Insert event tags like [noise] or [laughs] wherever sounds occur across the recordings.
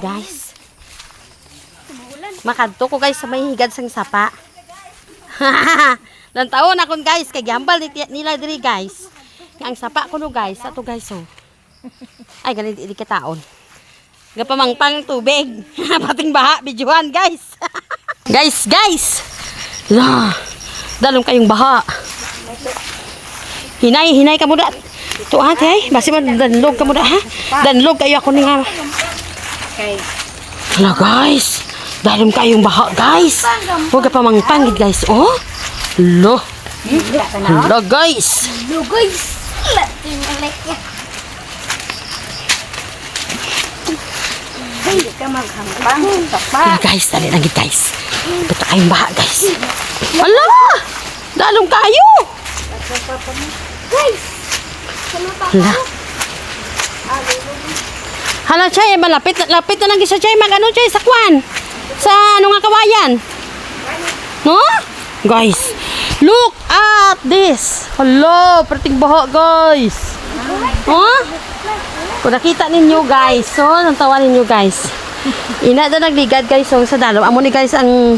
Guys. Makadto ko guys sa may higad sang sapa. [laughs] Lantaon na kon guys kay gihambal ni nila diri guys. Ang sapa ko no guys, ato guys oh. Ay ganit di kataon. Gapamangpang tubig. [laughs] Pating baha bijuan guys. [laughs] guys, guys. La. Dalong kayong baha. Hinay, hinay ka muna. To ate ay, basi man danlog ka muna ha. Danlog kayo ako ni nga. Kay Hala guys, dalim kayong baha guys. Huwag ka pa mangpangid guys. Oh, lo. Hala guys. Maghampang. Sapa. Hala guys, dali gid, guys. Bata kayong baha guys. Hala, dalong kayo. Guys. Hala. Hala, Chay, malapit, lapit na lang sa Chay. Mag ano, Chay, sa kwan. Sa ano nga kawayan. No? Guys, look at this. Hala, perting baha guys. Oh? Kung nakita ninyo guys, so, nang tawa ninyo guys. Ina na nagligad guys, so, sa dalaw. Amo ni guys ang,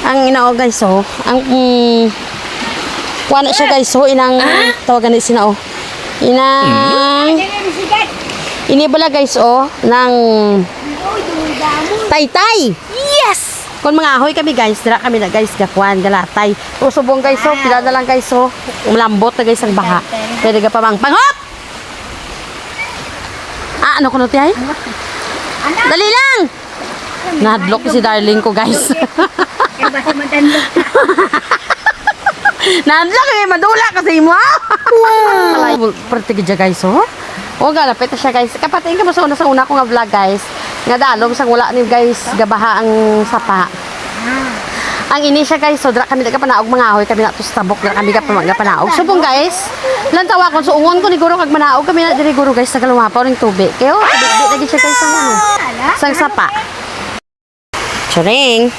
ang inao guys, so, ang, mm, kuha na siya guys, so, inang, tawagan ni sina, oh. Inang, inibala guys, oh, ng, taytay. Yes! Kung mga ahoy kami guys, dira kami na guys, gakuan, galatay. O subong guys, so, pila na lang guys, so, malambot na guys ang baha. Pwede ka pa mang panghop! Ah, ano na tiyay? Dali lang! Nadlock si darling ko guys. Basta madanlog ka. [laughs] Nadlock eh, madula kasi mo. Wow! Perti ka guys, oh. O, galapit na siya guys. Kapatiin ka mo sa una sa una ko nga vlog guys. Nga dalom sa wala ni guys, gabaha ang sapa. Ang ini siya guys, so dra kami na kapanaog mga ahoy kami na to sa dra kami ka pamag panaog. Subong guys, lantawa ko so ungon ko ni guro kag manaog kami na diri guro guys sa galumapaw ning tubig. Kayo, di lagi siya guys sang ano, sang sapa. Charing.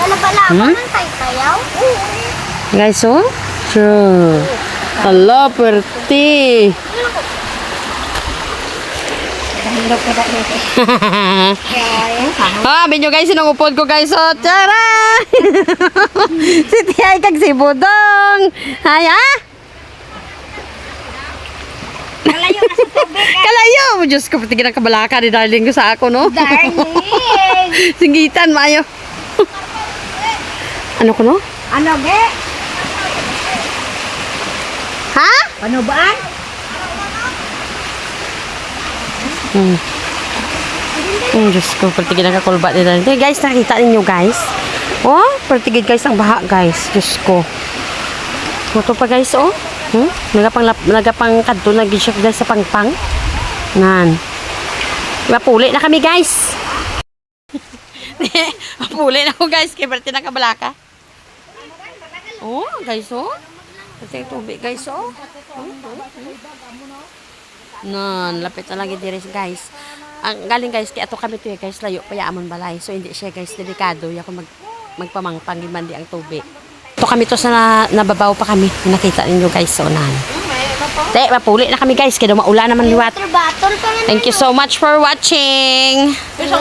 Wala pala ng taytayaw. Guys, oh. Sure. Hala, perti. Ka dahil. [laughs] ah, binyo guys, sinungupod ko guys. Oh, tara! [laughs] si Tiyay kag si Budong. Hay, ah? Malayo na sa tubig. Kalayo! Diyos ko, pati kabalaka ni darling ko sa ako, no? Darling. [laughs] Singitan, maayo. ano ko, no? Ano be? Ha? Panubaan? Hmm. Oh, Diyos ko, pertigid ang kakulba ni darling. Hey, guys, nakita ninyo, guys? Oh, pertigid, guys, ang baha, guys. Diyos ko. Ito pa, guys, oh. Hmm? Nagapang, nagapang kadto na siya, guys, sa pangpang. Nan. Mapuli na kami, guys. [laughs] Mapuli na ako, guys. Kaya perti na kabalaka. Oh, guys, oh. Ang tubig, guys, oh. Nan, lapit na lang diri guys. Ang galing guys, kaya ato kami to guys, layo pa yaamon balay. So hindi siya guys delikado, ya ko mag magpamangpang mandi ang tubig. To kami to sa na, nababaw pa kami. Nakita ninyo guys so nan. Te, mapuli na kami guys, kaya maula naman liwat. Thank you so much for watching.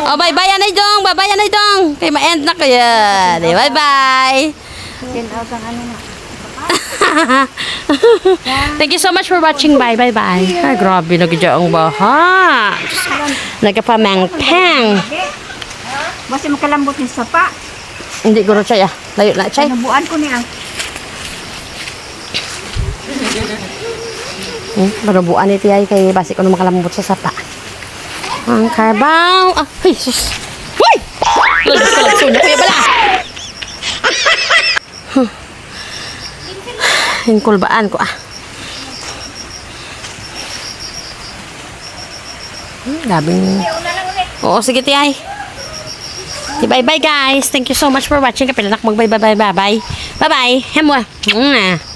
Oh, bye-bye Anay Dong. Bye-bye Anay Dong. Kay ma-end na kaya. Bye-bye. Tinaw kang ano na. Thank you so much for watching. Bye, bye, bye. Ay, grabe, nagya ang baha. Nagkapamang-pang. Basta makalambot yung sapa. Hindi, guro chay ah. Layo na, chay. Nabuan ko niya. Hmm, marubuan ito ay kay basi ko na makalambot sa sapa. Ang kabaw. Ah, ay, sus. Uy! Lagos ka lang, suno. Kuya bala. Huh. Yung kulbaan ko ah. Hmm, labing... Oo, sige tiyay. Bye bye guys. Thank you so much for watching. Kapilanak mag bye bye bye bye bye. Bye bye. Hemwa. Mwah.